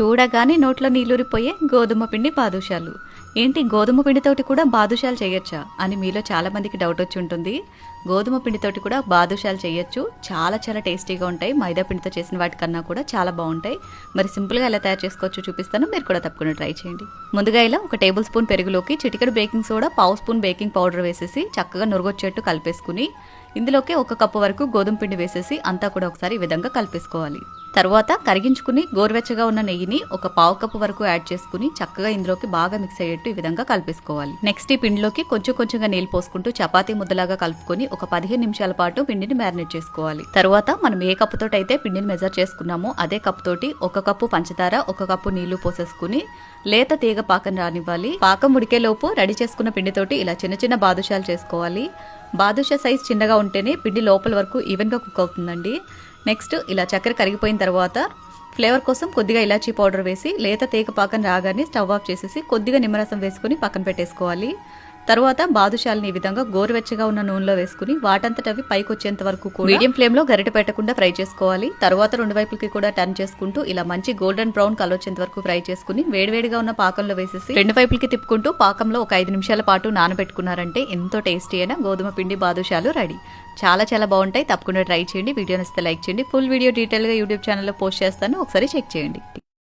చూడగానే నోట్లో నీళ్ళూరిపోయే గోధుమ పిండి బాదుషాలు ఏంటి గోధుమ పిండితోటి కూడా బాదుషాలు చేయొచ్చా? అని మీలో చాలా మందికి డౌట్ వచ్చి ఉంటుంది. గోధుమ పిండితోటి కూడా బాదుషాలు చేయొచ్చు. చాలా చాలా టేస్టీగా ఉంటాయి. మైదా పిండితో చేసిన వాటికన్నా కూడా చాలా బాగుంటాయి. మరి సింపుల్గా ఎలా తయారు చేసుకోవచ్చో చూపిస్తాను. మీరు కూడా తప్పకుండా ట్రై చేయండి. ముందుగా ఇలా ఒక టేబుల్ స్పూన్ పెరుగులోకి చిటికెడు బేకింగ్ సోడా పావు స్పూన్ బేకింగ్ పౌడర్ వేసేసి చక్కగా నురగొచ్చేట్టు కలిపేసుకుని ఇందులోకి ఒక కప్పు వరకు గోధుమ పిండి వేసేసి అంతా కూడా ఒకసారి ఈ విధంగా కలిపేసుకోవాలి. తర్వాత కరిగించుకుని గోరువెచ్చగా ఉన్న నెయ్యిని ఒక పావు కప్పు వరకు యాడ్ చేసుకుని చక్కగా ఇందులోకి బాగా మిక్స్ అయ్యేట్టు ఈ విధంగా కలిపేసుకోవాలి. నెక్స్ట్ ఈ పిండిలోకి కొంచెం కొంచెంగా నీళ్ళు పోసుకుంటూ చపాతీ ముద్దలాగా కలుపుకొని ఒక పదిహేను నిమిషాల పాటు పిండిని మ్యారినేట్ చేసుకోవాలి. తర్వాత మనం ఏ కప్పు తోటి అయితే పిండిని మెజర్ చేసుకున్నామో అదే కప్పు తోటి ఒక కప్పు పంచదార ఒక కప్పు నీళ్ళు పోసేసుకుని లేత తీగ పాకం రానివ్వాలి. పాకం ఉడికేలోపు రెడీ చేసుకున్న పిండితోటి ఇలా చిన్న చిన్న బాదుషాలు చేసుకోవాలి. బాదుషా సైజ్ చిన్నగా ఉంటేనే పిండి లోపల వరకు ఈవెన్గా కుక్ అవుతుందండి. నెక్స్ట్ ఇలా చక్కెర కరిగిపోయిన తర్వాత ఫ్లేవర్ కోసం కొద్దిగా ఇలాచీ పౌడర్ వేసి లేత తేక పాకం రాగానే స్టవ్ ఆఫ్ చేసేసి కొద్దిగా నిమ్మరసం వేసుకుని పక్కన పెట్టేసుకోవాలి. తర్వాత బాదుషాలని ఈ విధంగా గోరువెచ్చగా ఉన్న నూనెలో వేసుకుని వాటంతట అవి పైకి వచ్చేంత వరకు మీడియం ఫ్లేమ్లో గరిట పెట్టకుండా ఫ్రై చేసుకోవాలి. తర్వాత రెండు వైపులకి కూడా టర్న్ చేసుకుంటూ ఇలా మంచి గోల్డెన్ బ్రౌన్ కలర్ వచ్చేంత వరకు ఫ్రై చేసుకుని వేడివేడిగా ఉన్న పాకంలో వేసేసి రెండు వైపులకి తిప్పుకుంటూ పాకంలో ఒక ఐదు నిమిషాల పాటు నానబెట్టుకున్నారంటే ఎంతో టేస్టీ అయిన గోధుమ పిండి బాదుషాలు రెడీ. చాలా చాలా బాగుంటాయి. తప్పకుండా ట్రై చేయండి. వీడియో నచ్చితే లైక్ చేయండి. ఫుల్ వీడియో డీటెయిల్గా యూట్యూబ్ ఛానల్లో పోస్ట్ చేస్తాను. ఒకసారి చెక్ చేయండి.